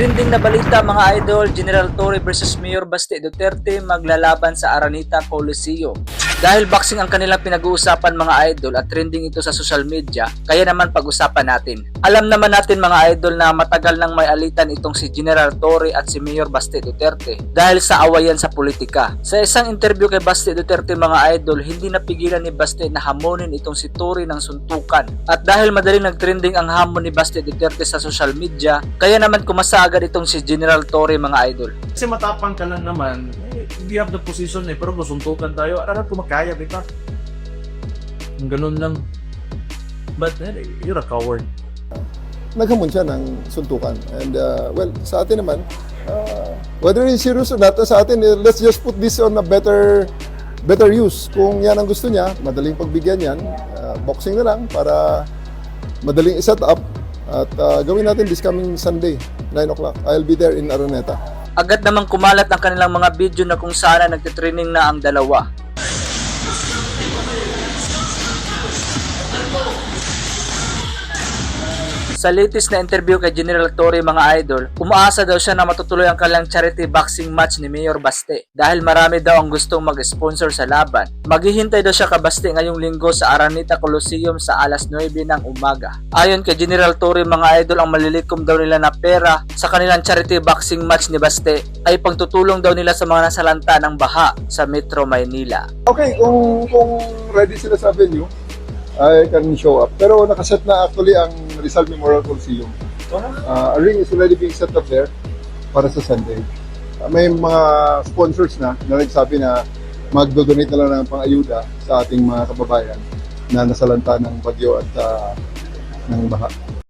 Trending na balita mga idol, General Torre versus Mayor Baste Duterte maglalaban sa Aranita Coliseum. Dahil boxing ang kanilang pinag-uusapan mga idol at trending ito sa social media, kaya naman pag-usapan natin. Alam naman natin mga idol na matagal nang may alitan itong si General Torre at si Mayor Baste Duterte dahil sa awayan sa politika. Sa isang interview kay Baste Duterte mga idol, hindi napigilan ni Baste na hamonin itong si Torre ng suntukan. At dahil madaling nagtrending ang hamon ni Baste Duterte sa social media, kaya naman kumasa agad itong si General Torre mga idol. Kasi matapang ka lang naman, eh, we have the position eh, pero masuntukan tayo, ararat ko makaya kita. Yung Ganun lang. But eh, you're a coward. naghamon siya ng suntukan. And uh, well, sa atin naman, uh, whether it's serious or not, sa atin, eh, let's just put this on a better better use. Kung yan ang gusto niya, madaling pagbigyan yan, uh, boxing na lang para madaling iset up at uh, gawin natin this coming Sunday, 9 o'clock. I'll be there in Araneta. Agad namang kumalat ang kanilang mga video na kung saan nagtitraining na ang dalawa. Sa latest na interview kay General Torre mga idol, umaasa daw siya na matutuloy ang kanilang charity boxing match ni Mayor Baste dahil marami daw ang gustong mag-sponsor sa laban. Maghihintay daw siya ka Baste ngayong linggo sa Araneta Coliseum sa alas 9 ng umaga. Ayon kay General Torre mga idol ang malilikom daw nila na pera sa kanilang charity boxing match ni Baste ay pagtutulong daw nila sa mga nasalanta ng baha sa Metro Maynila. Okay, kung, kung ready sila sa venue, I can show up. Pero nakaset na actually ang Rizal Memorial Coliseum. Uh, a ring is already being set up there para sa Sunday. Uh, may mga sponsors na na nagsabi na magdo-donate na lang ng pang-ayuda sa ating mga kababayan na nasalanta ng bagyo at uh, ng baha.